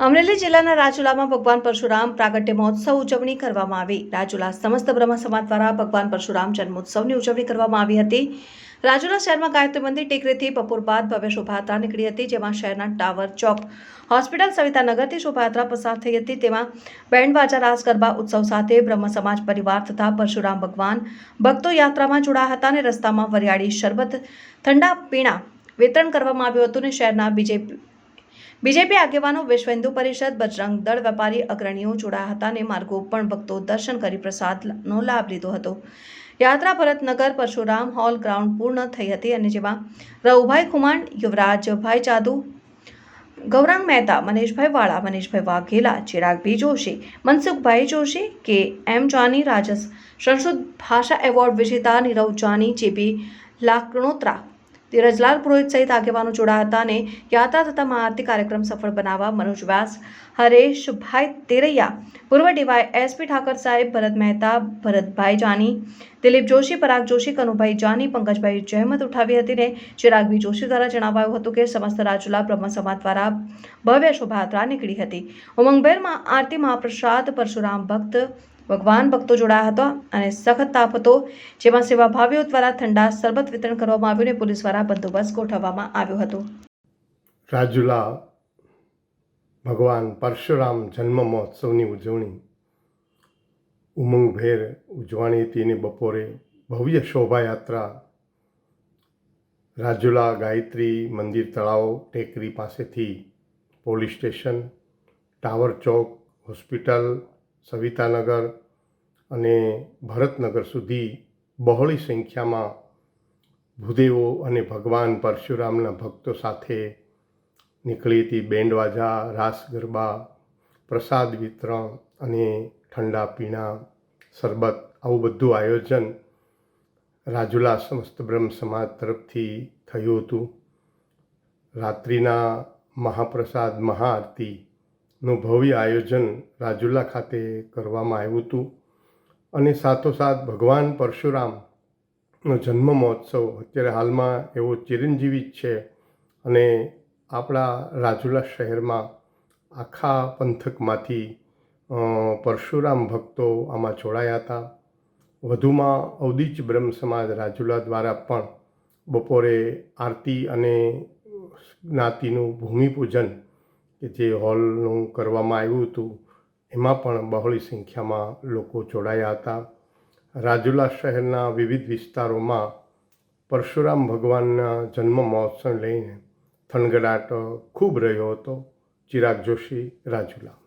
અમરેલી જિલ્લાના રાજુલામાં ભગવાન પરશુરામ પ્રાગટ્ય મહોત્સવ ઉજવણી કરવામાં આવી. રાજુલા સમસ્ત બ્રહ્મ સમાજ દ્વારા ભગવાન પરશુરામ જન્મોત્સવની ઉજવણી કરવામાં આવી હતી. રાજુલા શહેરમાં ગાયત્રી મંદિર ટેકરીથી બપોર બાદ ભવ્ય શોભાયાત્રા નીકળી હતી, જેમાં શહેરના ટાવર ચોક, હોસ્પિટલ સવિતાનગરથી શોભાયાત્રા પસાર થઈ હતી. તેમાં બેન્ડ બાજા રાસ ગરબા ઉત્સવ સાથે બ્રહ્મ સમાજ પરિવાર તથા પરશુરામ ભગવાન ભક્તો યાત્રામાં જોડાયા હતા અને રસ્તામાં વરિયાળી શરબત, ઠંડા પીણા વિતરણ કરવામાં આવ્યું હતું અને શહેરના બીજેપી બીજેપી આગેવાનો વિશ્વ હિન્દુ પરિષદ બજરંગ દળ વેપારી અગ્રણીઓ જોડાયા હતા અને માર્ગો પણ ભક્તો દર્શન કરી પ્રસાદનો લાભ લીધો હતો. યાત્રા ભરતનગર, પરશુરામ હોલ ગ્રાઉન્ડ પૂર્ણ થઈ હતી અને જેમાં રવુભાઈ ખુમાણ, યુવરાજભાઈ જાદુ, ગૌરાંગ મહેતા, મનીષભાઈ વાળા, મનીષભાઈ વાઘેલા ચિરાગભાઈ જોશી, મનસુખભાઈ જોશી, કે એમ જાની, રાજસ સંસ્કૃત ભાષા એવોર્ડ વિજેતા, નીરવ જાની જેબી લાકણોત્રા ધીરજલાલ પુરોહિત સહિત આગેવાનો જોડાયા હતા અને યાત્રા તથા મહાઆરતી કાર્યક્રમ સફળ બનાવવા મનોજ વ્યાસ હરેશભાઈ તેરૈયા, પૂર્વ ડીવાય એસપી ઠાકર સાહેબ, ભરત મહેતા, ભરતભાઈ જાની, દિલીપ જોશી, પરાગ જોશી, કનુભાઈ જાની, પંકજભાઈ જહેમત ઉઠાવી હતી ને ચિરાગભાઈ જોશી દ્વારા જણાવાયું હતું કે સમસ્ત રાજુલા બ્રહ્મ સમાજ દ્વારા ભવ્ય શોભાયાત્રા નીકળી હતી. ઉમંગભેરમાં આરતી મહાપ્રસાદ, પરશુરામ ભક્ત ભગવાન ભક્તો જોડાયા હતા અને સખત તાપ હતો, જેમાં સેવાભાવીઓ દ્વારા ઠંડા શરબત વિતરણ કરવામાં આવ્યું અને પોલીસ દ્વારા બંદોબસ્ત ગોઠવવામાં આવ્યો હતો. રાજુલા, ભગવાન પરશુરામ જન્મ મહોત્સવની ઉજવણી. ઉમંગભેર ઉજવાણી હતી અને બપોરે ભવ્ય શોભાયાત્રા. રાજુલા ગાયત્રી મંદિર તળાવ ટેકરી પાસેથી પોલીસ સ્ટેશન, ટાવર ચોક, હોસ્પિટલ સવિતાનગર અને ભરતનગર સુધી બહોળી સંખ્યામાં ભૂદેવો અને ભગવાન પરશુરામના ભક્તો સાથે નીકળી હતી. બેન્ડવાજા રાસ ગરબા, પ્રસાદ વિતરણ અને ઠંડા પીણા, શરબત, આવું બધું આયોજન રાજુલા સમસ્ત બ્રહ્મ સમાજ તરફથી થયું હતું. રાત્રિના મહાપ્રસાદ મહાઆરતીનું ભવ્ય આયોજન રાજુલા ખાતે કરવામાં આવ્યું હતું અને સાથોસાથ ભગવાન પરશુરામનો જન્મ મહોત્સવ અત્યારે હાલમાં એવો ચિરંજીવી જ છે અને આપણા રાજુલા શહેરમાં આખા પંથકમાંથી પરશુરામ ભક્તો આમાં જોડાયા હતા. વધુમાં અવદીચ બ્રહ્મ સમાજ રાજુલા દ્વારા પણ બપોરે આરતી અને જ્ઞાતિનું ભૂમિપૂજન કે જે હોલનું કરવામાં આવ્યું હતું, એમાં પણ બહોળી સંખ્યામાં લોકો જોડાયા હતા. રાજુલા શહેરના વિવિધ વિસ્તારોમાં પરશુરામ ભગવાનના જન્મ મહોત્સવ લઈને થનગડાટ ખૂબ રહ્યો હતો. ચિરાગ જોશી, રાજુલા.